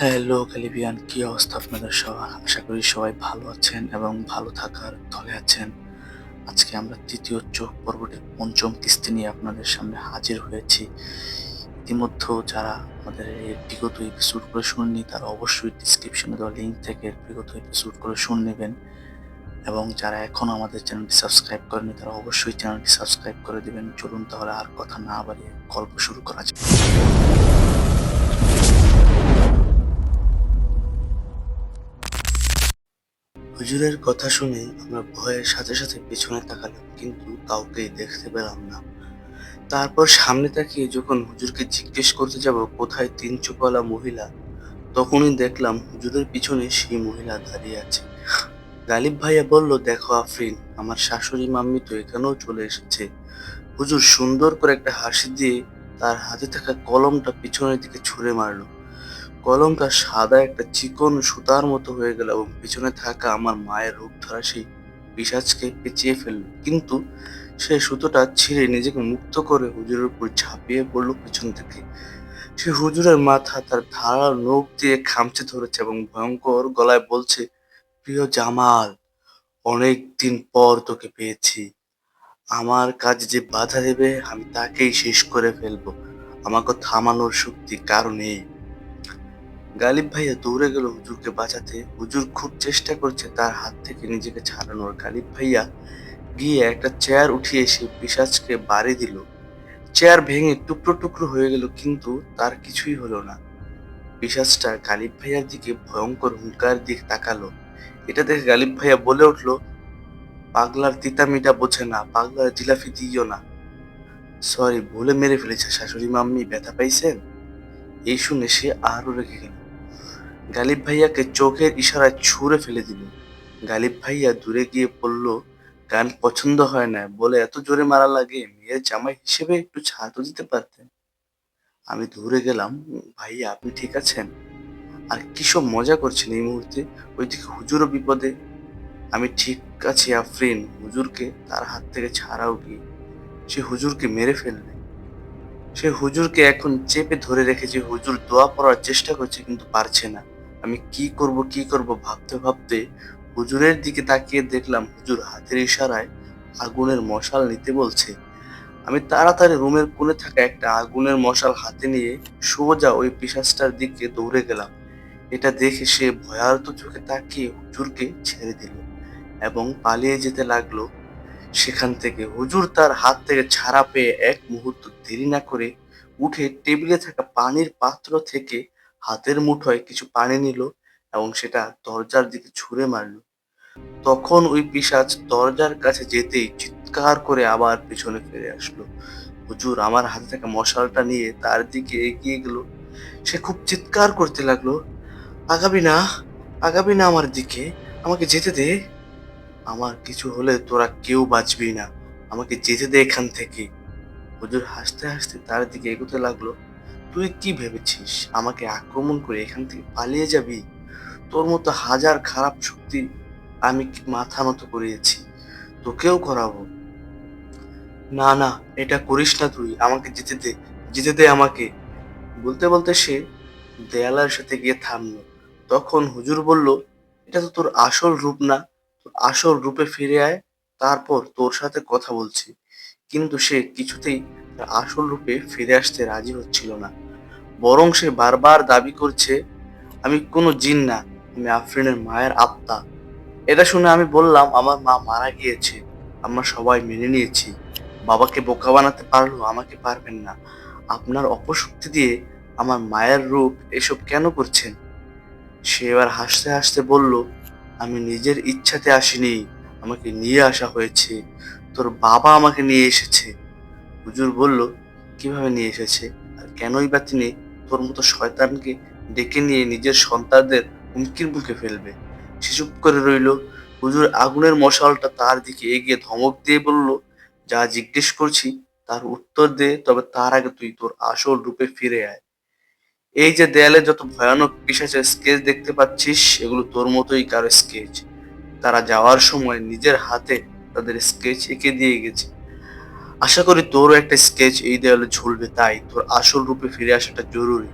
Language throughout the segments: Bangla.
হ্যালো ক্যালিবিয়ান, কি অবস্থা আপনাদের সবার? আশা করি সবাই ভালো আছেন এবং ভালো থাকার তলে আছেন। আজকে আমরা তৃতীয় চোখ পর্বটির পঞ্চম কিস্তি নিয়ে আপনাদের সামনে হাজির হয়েছি। ইতিমধ্যে যারা আমাদের বিগত এপিসোড করে শুননি, তারা অবশ্যই ডিসক্রিপশনে দেওয়া লিঙ্ক থেকে বিগত এপিসোড করে শুন নেবেন। এবং যারা এখনও আমাদের চ্যানেলটি সাবস্ক্রাইব করেনি তারা অবশ্যই চ্যানেলটি সাবস্ক্রাইব করে দেবেন। চলুন তাহলে আর কথা না বাড়িয়ে গল্প শুরু করা যাক। হুজুরের কথা শুনে আমরা ভয়ের সাথে সাথে পেছনে তাকালাম, কিন্তু কাউকেই দেখতে পেলাম না। তারপর সামনে তাকিয়ে যখন হুজুরকে জিজ্ঞেস করতে যাব, কোথায় তিন চোখওয়ালা মহিলা? তখনই দেখলাম হুজুরের পিছনে সেই মহিলা দাঁড়িয়ে আছে। গালিব ভাইয়া বলল, দেখো আফরিন, আমার শাশুড়ি মাম্মি তো এখানেও চলে এসেছে। হুজুর সুন্দর করে একটা হাসি দিয়ে তার হাতে থাকা কলমটা পিছনের দিকে ছুঁড়ে মারলো। কলমটা সাদা একটা চিকন সুতার মতো হয়ে গেল এবং পিছনে থাকা আমার মায়ের রূপ ধরা সেই পিসাজকে পেঁচিয়ে ফেলল। কিন্তু সে সুতোটা ছিঁড়ে নিজেকে মুক্ত করে হুজুরের উপর ঝাঁপিয়ে পড়ল পিছন থেকে। সে হুজুরের মাথা তার ধারালো নখ দিয়ে খামচে ধরেছে এবং ভয়ঙ্কর গলায় বলছে, প্রিয় জামাল অনেক দিন পর তোকে পেয়েছি। আমার কাজ যে বাধা দেবে, আমি তাকেই শেষ করে ফেলব। আমাকে থামানোর শক্তি কারও নেই। গালিব ভাইয়া দৌড়ে গেল হুজুরকে বাঁচাতে। হুজুর খুব চেষ্টা করছে তার হাত থেকে নিজেকে ছাড়ানোর। গালিব ভাইয়া গিয়ে একটা চেয়ার উঠিয়ে এসে পিসাজকে বাড়ি দিল। চেয়ার ভেঙে টুকরো টুকরো হয়ে গেল কিন্তু তার কিছুই হলো না। পিসাজটা গালিব ভাইয়ার দিকে ভয়ঙ্কর হুঙ্কার দিক তাকালো। এটা দেখে গালিব ভাইয়া বলে উঠল, পাগলার তিতা মিটা বোঝে না, পাগলার জিলাফি দিও না। সরি ভুলে মেরে ফেলেছে শাশুড়ি মাম্মি, ব্যথা পাইছেন? এই শুনে সে আরও রেগে গেল। গালিব ভাইয়াকে চোখের ইশারায় ছুঁড়ে ফেলে দিল। গালিব ভাইয়া দূরে গিয়ে পড়ল গান পছন্দ হয় না, বলে এত জোরে মারা লাগে, মেয়ের জামাই হিসেবে একটু ছাড় তো দিতে পারতেন আমি দূরে গেলাম, ভাইয়া, আপনি ঠিক আছেন? আর কি সব মজা করছেন এই মুহূর্তে? ওইদিকে হুজুরও বিপদে। আমি ঠিক আছি, আফরিন। হুজুরকে তার হাত থেকে ছাড়াও কি সে হুজুরকে মেরে ফেলবে। সে হুজুরকে এখন চেপে ধরে রেখেছে হুজুর দোয়া পড়ার চেষ্টা করছে কিন্তু পারছে না। আমি কি করব কি করব ভাবতে ভাবতে হুজুরের দিকে তাকিয়ে দেখলাম হুজুর হাতের ইশারায় আগুনের মশাল নিতে বলছে। আমি তাড়াতাড়ি রুমের কোণে থাকা একটা আগুনের মশাল হাতে নিয়ে সোজা ওই পিসাসটার দিকে দৌড়ে গেলাম। এটা দেখে সে ভয়ার্ত চোখে তাকিয়ে হুজুরকে ছেড়ে দিল এবং পালিয়ে যেতে লাগল। সেখান থেকে হুজুর তার হাত থেকে ছাড়া পেয়ে এক মুহূর্ত দেরি না করে উঠে টেবিলে থাকা পানির পাত্র থেকে হাতের মুঠোয় কিছু পানি নিল এবং সেটা দরজার দিকে ছুঁড়ে মারল। তখন ওই পিসাজ দরজার কাছে যেতেই চিৎকার করে আবার পিছনে ফিরে আসলো। হুজুর, আমার হাতে থাকা মশালটা নিয়ে তার দিকে এগিয়ে গেল। সে খুব চিৎকার করতে লাগল, আগাবি না আগাবি না আমার দিকে, আমাকে যেতে দে। আমার কিছু হলে তোরা কেউ বাঁচবি না, আমাকে যেতে দে এখান থেকে। হুজুর হাসতে হাসতে তার দিকে এগোতে লাগল। তুই কি ভেবেছিস? আমাকে আক্রমণ করে এখান থেকে পালিয়ে যাবি? তোর মতো হাজার খারাপ শক্তি আমি মাথা নত করিয়েছি? তোকেও করাবো। না না, এটা করিস না তুই। আমাকে যেতে দে যেতে দে আমাকে। বলতে বলতে সে দেয়ালের সাথে গিয়ে থামলো। তখন হুজুর বলল, এটা তো তোর আসল রূপ না। তোর আসল রূপে ফিরে আয়, তারপর তোর সাথে কথা বলছি। কিন্তু সে কিছুতেই তার আসল রূপে ফিরে আসতে রাজি হচ্ছিল না। বরং সে বারবার দাবি করছে, আমি কোনো জিন না, আমি আফরিনের মায়ের আত্মা। এটা শুনে আমি বললাম, আমার মা মারা গিয়েছে, আমরা সবাই মেনে নিয়েছি। বাবাকে বোকা বানাতে পারল আমাকে পারবেন না। আপনার অপশক্তি দিয়ে আমার মায়ের রূপ এসব কেন করছেন? সে এবার হাসতে হাসতে বলল, আমি নিজের ইচ্ছাতে আসিনি, আমাকে নিয়ে আসা হয়েছে। তোর বাবা আমাকে নিয়ে এসেছে। হুজুর বলল, কীভাবে নিয়ে এসেছে? আর কেনই বা তিনি তোর মতো শয়তানকে ডেকে নিয়ে নিজের সন্তানদের হুমকির মুখে ফেলবে? সে চুপ করে রইল। হুজুর আগুনের মশালটা তার দিকে এগিয়ে ধমক দিয়ে বলল, যা জিজ্ঞেস করছি, তার উত্তর দে, তবে তার আগে তুই তোর আসল রূপে ফিরে আয়। এই যে দেয়ালে যত ভয়ানক পিসাচের স্কেচ দেখতে পাচ্ছিস, এগুলো তোর মতোই কারও স্কেচ। তারা যাওয়ার সময় নিজের হাতে তাদের স্কেচ এঁকে দিয়ে গেছে। আশা করি তোরও একটা স্কেচ এই দেয়ালে ঝুলবে, তাই তোর আসল রূপে ফিরে আসাটা জরুরি।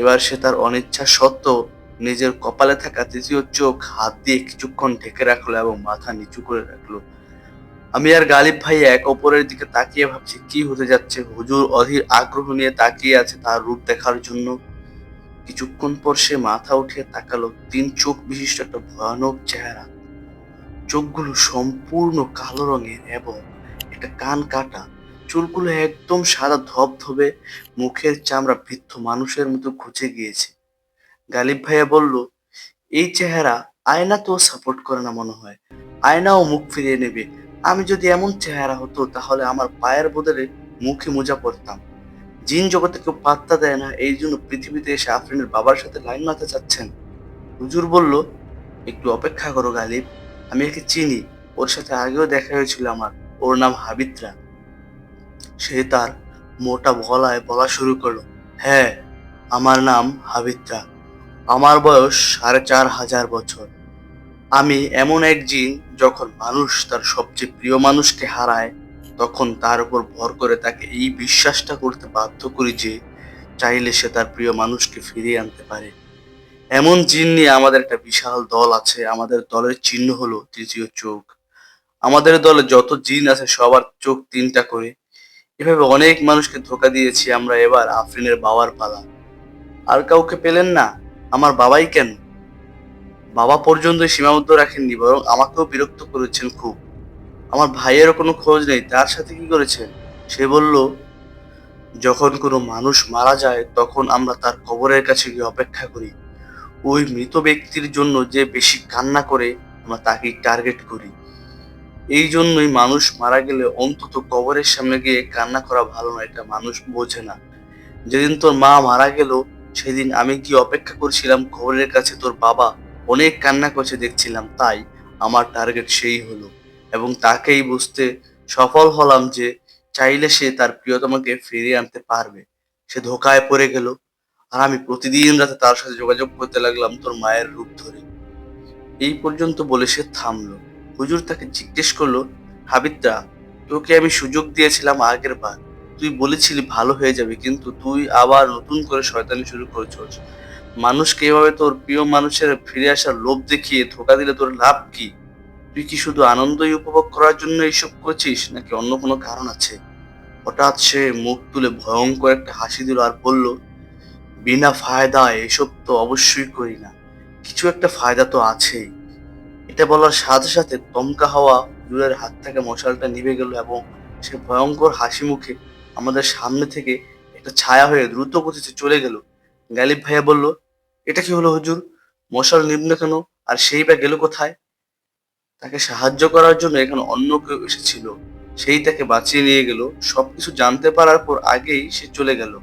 এবার সে তার অনিচ্ছা সত্ত্বেও নিজের কপালে থাকা তৃতীয় চোখ হাত দিয়ে কিছুক্ষণ ঢেকে রাখল এবং মাথা নিচু করে রাখল। আমি আর গালিব ভাই এক অপরের দিকে তাকিয়ে ভাবছি, কি হতে যাচ্ছে? হুজুর অধীর আগ্রহ নিয়ে তাকিয়ে আছে তার রূপ দেখার জন্য। কিছুক্ষণ পর সে মাথা উঠিয়ে তাকালো, তিন চোখ বিশিষ্ট একটা ভয়ানক চেহারা। চোখগুলো সম্পূর্ণ কালো রঙের এবং একটা কান কাটা, চুলগুলো একদম সাদা ধবধবে, মুখের চামড়া বৃদ্ধ মানুষের মতো ঘুচে গিয়েছে। গালিব ভাইয়া বলল, এই চেহারা আয়না তো সাপোর্ট করে না মনে হয়। আয়নাও মুখ ফিরিয়ে নেবে। আমি যদি এমন চেহারা হতো, তাহলে আমার পায়ের বদলে মুখে মোজা পরতাম। জিন জগতে কেউ পাত্তা দেয় না, এই জন্য পৃথিবীতে এসে আফরিনের বাবার সাথে লাইন মারতে চাচ্ছেন। হুজুর বলল, একটু অপেক্ষা করো গালিব, আমি একে চিনি, ওর সাথে আগেও দেখা হয়েছিল আমার। ওর নাম হাবিত্রা। সে তার মোটা গলায় বলা শুরু করল হ্যাঁ আমার নাম হাবিত্রা। আমার বয়স সাড়ে চার হাজার বছর। আমি এমন এক জিন যখন মানুষ তার সবচেয়ে প্রিয় মানুষকে হারায়, তখন তার উপর ভর করে তাকে এই বিশ্বাসটা করতে বাধ্য করি যে, চাইলে সে তার প্রিয় মানুষকে ফিরিয়ে আনতে পারে। এমন জিন নিয়ে আমাদের একটা বিশাল দল আছে। আমাদের দলের চিহ্ন হলো তৃতীয় চোখ। আমাদের দলে যত জিন আছে সবার চোখ তিনটা করে। এভাবে অনেক মানুষকে ধোকা দিয়েছি আমরা এবার আফরিনের বাবার পালা। আর কাউকে পেলেন না, আমার বাবাই কেন? বাবা পর্যন্ত সীমাবদ্ধ রাখেননি, বরং আমাকেও বিরক্ত করেছেন খুব। আমার ভাইয়েরও কোনো খোঁজ নেই, তার সাথে কি করেছেন? সে বলল, যখন কোনো মানুষ মারা যায়, তখন আমরা তার কবরের কাছে গিয়ে অপেক্ষা করি। ওই মৃত ব্যক্তির জন্য যে বেশি কান্না করে, আমরা তাকেই টার্গেট করি। এই জন্যই মানুষ মারা গেলে অন্তত কবরের সামনে গিয়ে কান্না করা ভালো না, এটা মানুষ বোঝে না। যেদিন তোর মা মারা গেল, সেদিন আমি কি অপেক্ষা করছিলাম, কবরের কাছে তোর বাবা অনেক কান্না করছে, দেখছিলাম, তাই আমার টার্গেট সেই হলো। এবং তাকেই বুঝতে সফল হলাম যে চাইলে সে তার প্রিয়তমাকে ফিরিয়ে আনতে পারবে। সে ধোকায় পড়ে গেল, আর আমি প্রতিদিন রাতে তার সাথে যোগাযোগ করতে লাগলাম তোর মায়ের রূপ ধরে। এই পর্যন্ত বলে সে থামলো। হুজুর তাকে জিজ্ঞেস করল হাবিদা তোকে আমি সুযোগ দিয়েছিলাম আগের বার। তুই বলেছিলি ভালো হয়ে যাবে, কিন্তু তুই আবার নতুন করে শয়তানি শুরু করেছিস। মানুষকে এভাবে তোর প্রিয় মানুষের ফিরে আসার লোভ দেখিয়ে ধোকা দিলে তোর লাভ কি? তুই কি শুধু আনন্দই উপভোগ করার জন্য এইসব করছিস, নাকি অন্য কোনো কারণ আছে? হঠাৎ সে মুখ তুলে ভয়ঙ্কর একটা হাসি দিল আর বলল, বিনা ফায়দায় এসব তো অবশ্যই করি না। কিছু একটা ফায়দা তো আছেই। এটা বলার সাথে সাথে দমকা হাওয়া হুজুরের হাত থেকে মশালটা নিভে গেল এবং সে ভয়ঙ্কর হাসি মুখে আমাদের সামনে থেকে একটা ছায়া হয়ে দ্রুত গতিতে চলে গেল। গালিব ভাইয়া বলল, এটা কি হলো হুজুর? মশাল নিবনে কেন? আর সেই বা গেল কোথায়? তাকে সাহায্য করার জন্য এখানে অন্য কেউ এসেছিল। সেই তাকে বাঁচিয়ে নিয়ে গেল। সবকিছু জানতে পারার পর আগেই সে চলে গেল।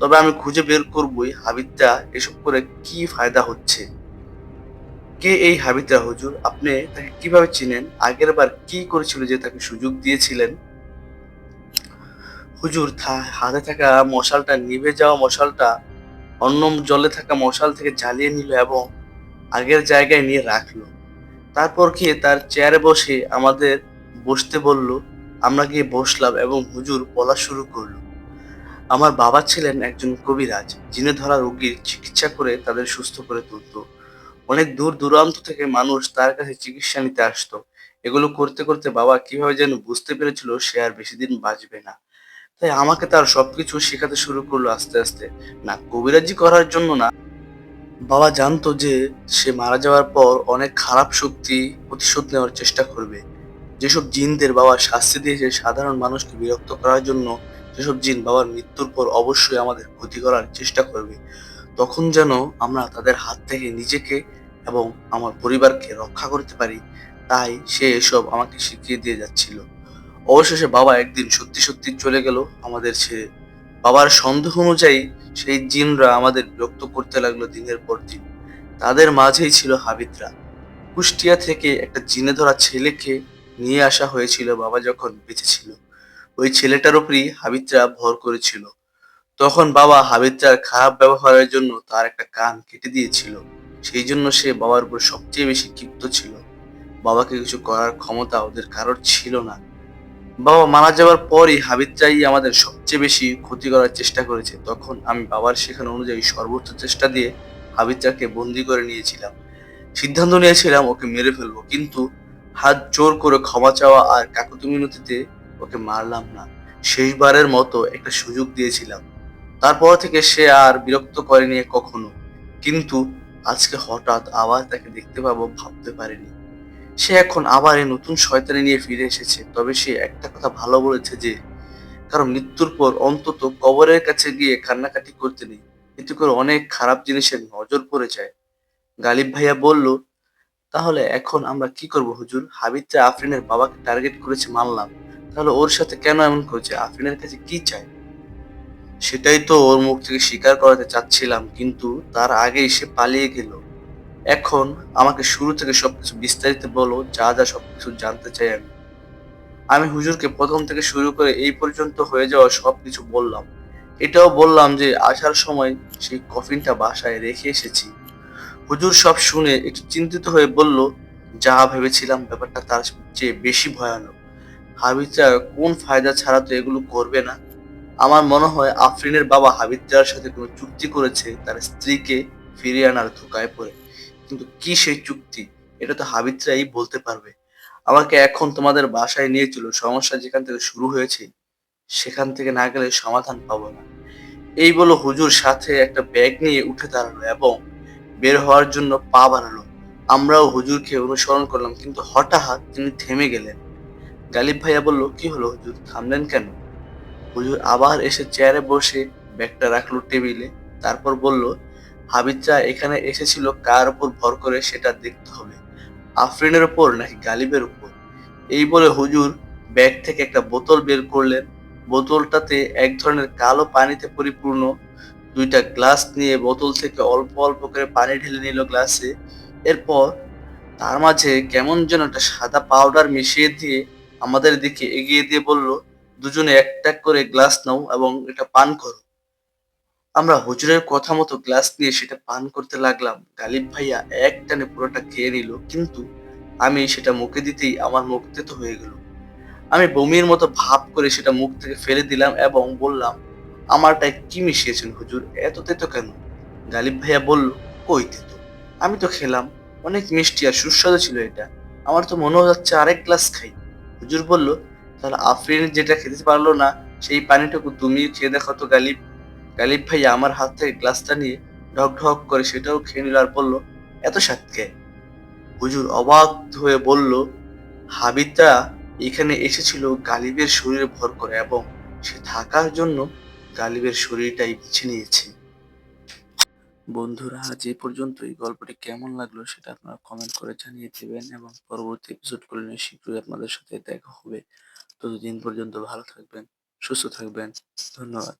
তবে আমি খুঁজে বের করবই হাবিদটা এসব করে কি ফায়দা হচ্ছে। কে এই হাবিদা হুজুর? আপনি তাকে কীভাবে চিনেন? আগের বার কি করেছিল যে তাকে সুযোগ দিয়েছিলেন? হুজুর হাতে থাকা মশালটা নিভে যাওয়া মশালটা অন্য জলে থাকা মশাল থেকে জ্বালিয়ে নিল এবং আগের জায়গায় নিয়ে রাখল। তারপর কি তার চেয়ারে বসে আমাদের বসতে বলল, আমরা গিয়ে বসলাম এবং হুজুর বলা শুরু করল। আমার বাবা ছিলেন একজন কবিরাজ জিনে ধরা রোগীর চিকিৎসা করে তাদের সুস্থ করে তুলতো। অনেক দূর দূরান্ত থেকে মানুষ তার কাছে চিকিৎসা নিতে আসতো। এগুলো করতে করতে বাবা কীভাবে যেন বুঝতে পেরেছিল সে আর বেশি দিন বাঁচবে না। তাই আমাকে তার সবকিছু শেখাতে শুরু করল আস্তে আস্তে। না, কবিরাজি করার জন্য না। বাবা জানতো যে সে মারা যাওয়ার পর অনেক খারাপ শক্তি প্রতিশোধ নেওয়ার চেষ্টা করবে। যেসব জিনদের বাবা শাস্তি দিয়েছে, সাধারণ মানুষকে বিরক্ত করার জন্য যেসব জিন বাবার মৃত্যুর পর অবশ্যই আমাদের ক্ষতি করার চেষ্টা করবে। তখন যেন আমরা তাদের হাত থেকে নিজেকে এবং আমার পরিবারকে রক্ষা করতে পারি, তাই সে এসব আমাকে শিখিয়ে দিয়ে যাচ্ছিল। অবশেষে বাবা একদিন সত্যি সত্যি চলে গেল আমাদের ছেড়ে। বাবার সন্দেহ অনুযায়ী সেই জিনরা আমাদের বিরক্ত করতে লাগল দিনের পর দিন। তাদের মাঝেই ছিল হাবিদরা কুষ্টিয়া থেকে একটা জিনে ধরা ছেলেকে নিয়ে আসা হয়েছিল বাবা যখন বেঁচে ছিল। ওই ছেলেটার উপরই হাবিদরা ভর করেছিল। তখন বাবা হাবিদরার খারাপ ব্যবহারের জন্য তার একটা কান কেটে দিয়েছিল। সেই জন্য সে বাবার উপর সবচেয়ে বেশি ক্ষিপ্ত ছিল। বাবাকে কিছু করার ক্ষমতা ওদের কারোর ছিল না। বাবা মারা যাওয়ার পরই হাবিব চাই আমাদের সবচেয়ে বেশি ক্ষতি করার চেষ্টা করেছে। তখন আমি বাবার শেখানো অনুযায়ী সর্বোচ্চ চেষ্টা দিয়ে হাবিব চাকে বন্দি করে নিয়েছিলাম। সিদ্ধান্ত নিয়েছিলাম ওকে মেরে ফেলব, কিন্তু হাত জোর করে ক্ষমা চাওয়া আর কাকুতি মিনতিতে ওকে মারলাম না। শেষবারের মতো একটা সুযোগ দিয়েছিলাম। তারপর থেকে সে আর বিরক্ত করেনি কখনো। কিন্তু আজকে হঠাৎ আবার তাকে দেখতে পাবো, ভাবতে পারেনি। সে এখন আবার এই নতুন শয়তানি নিয়ে ফিরে এসেছে। তবে সে একটা কথা ভালো বলেছে যে কারণ মৃত্যুর পর অন্তত কবরের কাছে গিয়ে কান্নাকাটি করতে নেই। এতে করে অনেক খারাপ জিনিসের নজর পড়ে যায়। গালিব ভাইয়া বলল, তাহলে এখন আমরা কি করব হুজুর? হাবিব চা আফরিনের বাবাকে টার্গেট করেছে মানলাম। তাহলে ওর সাথে কেন এমন করেছে? আফরিনের কাছে কি চায়? সেটাই তো ওর মুখ থেকে স্বীকার করাতে চাচ্ছিলাম, কিন্তু তার আগেই সে পালিয়ে গেল। এখন আমাকে শুরু থেকে সবকিছু বিস্তারিত বলো, যা যা সবকিছু জানতে চাই আমি। আমি হুজুরকে প্রথম থেকে শুরু করে এই পর্যন্ত হয়ে যাওয়া সবকিছু বললাম। এটাও বললাম যে আসার সময় সেই কফিনটা বাসায় রেখে এসেছি। হুজুর সব শুনে একটু চিন্তিত হয়ে বলল, যা ভেবেছিলাম ব্যাপারটা তার চেয়ে বেশি ভয়ানক। হাবিজা কোন ফায়দা ছাড়া তো এগুলো করবে না? আমার মনে হয় আফরিনের বাবা হাবিজার সাথে কোনো চুক্তি করেছে, তার স্ত্রীকে ফিরিয়ে আনার ধোকায় পড়ে। কিন্তু কি সেই চুক্তি? এটা তো হাবিজরাই বলতে পারবে। আমাকে এখন তোমাদের বাসায় নিয়ে চলো, সমস্যা যেখান থেকে শুরু হয়েছে, সেখান থেকে না গেলে সমাধান পাবো না। এই বলো হুজুর সাথে একটা ব্যাগ নিয়ে উঠে দাঁড়াল এবং বের হওয়ার জন্য পা বাড়ালো। আমরাও হুজুরকে অনুসরণ করলাম, কিন্তু হঠাৎ তিনি থেমে গেলেন। গালিব ভাইয়া বলল, কি হলো হুজুর, থামলেন কেন? হুজুর আবার এসে চেয়ারে বসে ব্যাগটা রাখল টেবিলে তারপর বলল হাবিজা এখানে এসেছিল কার উপর ভর করে সেটা দেখতে হবে। আফরিনের উপর নাকি গালিবের উপর? এই বলে হুজুর ব্যাগ থেকে একটা বোতল বের করলেন। বোতলটাতে এক ধরনের কালো পানিতে পরিপূর্ণ দুইটা গ্লাস নিয়ে বোতল থেকে অল্প অল্প করে পানি ঢেলে নিল গ্লাসে এরপর তার মাঝে কেমন যেন একটা সাদা পাউডার মিশিয়ে দিয়ে আমাদের দিকে এগিয়ে দিয়ে বলল দুজনে একটা করে গ্লাস নাও এবং এটা পান করো। আমরা হুজুরের কথা মতো গ্লাস নিয়ে সেটা পান করতে লাগলাম। গালিব ভাইয়া এক টানে পুরোটা খেয়ে নিল, কিন্তু আমি সেটা মুখে দিতেই আমার মুখ তেতো হয়ে গেল। আমি বমির মতো ভাব করে সেটা মুখ থেকে ফেলে দিলাম এবং বললাম, আমারটায় কি মিশিয়েছেন হুজুর? এত তেতো কেন? গালিব ভাইয়া বলল, কই তেতো? আমি তো খেলাম, অনেক মিষ্টি আর সুস্বাদু ছিল এটা। আমার তো মনে হচ্ছে আরেক গ্লাস খাই। হুজুর বলল তাহলে আফরিন যেটা খেতে পারল না, সেই পানিটুকু তুমি খেয়ে দেখো তো গালিব। গালিব ভাইয়া আমার হাত থেকে গ্লাসটা নিয়ে ঢক ঢক করে সেটাও খেয়ে নিল আর বলল, এত স্বাদ কে? হুজুর অবাক হয়ে বলল হাবিতা এখানে এসেছিল গালিবের শরীরে ভর করে এবং সে থাকার জন্য গালিবের শরীরটাই বেছে নিয়েছে। বন্ধুরা এই পর্যন্ত এই গল্পটি কেমন লাগল সেটা আপনারা কমেন্ট করে জানিয়ে দেবেন এবং পরবর্তী এপিসোড করে নিয়ে শীঘ্রই আপনাদের সাথে দেখা হবে। ততদিন পর্যন্ত ভালো থাকবেন সুস্থ থাকবেন। ধন্যবাদ।